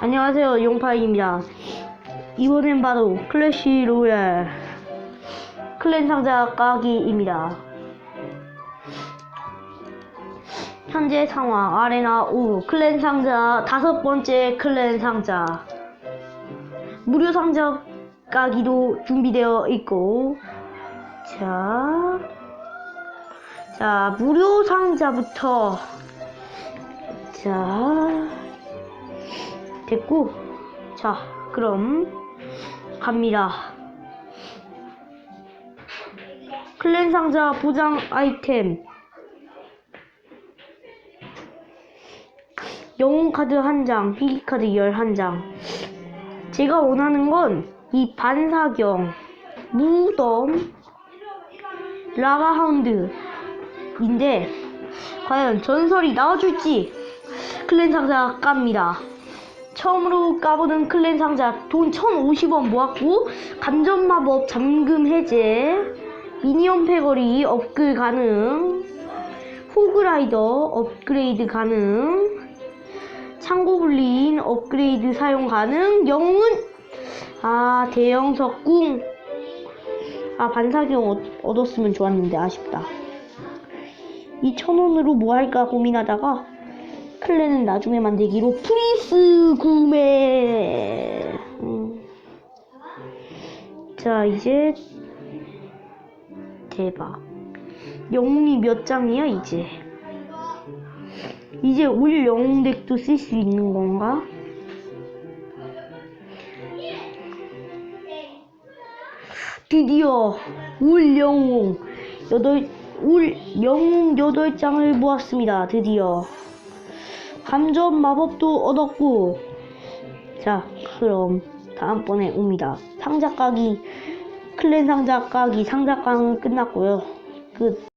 안녕하세요 용파입니다. 이번엔 바로 클래시 로얄 클랜 상자 까기입니다. 현재 상황 아레나 5 클랜 상자 다섯 번째 클랜 상자. 무료 상자 까기도 준비되어 있고 자, 자 무료 상자부터 자 됐고 자 그럼 갑니다 클랜 상자 보장 아이템 영웅 카드 한 장, 희귀 카드 11장. 제가 원하는 건 이 반사경, 무덤, 라가 하운드 인데 과연 전설이 나와줄지 클랜 상자 깝니다. 처음으로 까보는 클랜 상자. 돈 1050원 모았고 감전 마법 잠금 해제. 미니언 패거리 업글 가능. 호그라이더 업그레이드 가능. 창고불린 업그레이드 사용 가능. 영웅은? 아 대형 석궁. 아 반사경 얻- 얻었으면 좋았는데 아쉽다. 이 천원으로 뭐 할까 고민하다가 클랜은 나중에 만들기로 프리스 구매 음. 자 이제 대박 영웅이 몇 장이야 이제 이제 올 영웅 덱도 쓸 수 있는 건가? 드디어 올 영웅 여덟 올 영웅 여덟 장을 모았습니다. 드디어 감전 마법도 얻었고 자 그럼 다음번에 옵니다. 상자 까기 클랜 상자 까기 상자 까기 끝났고요. 끝.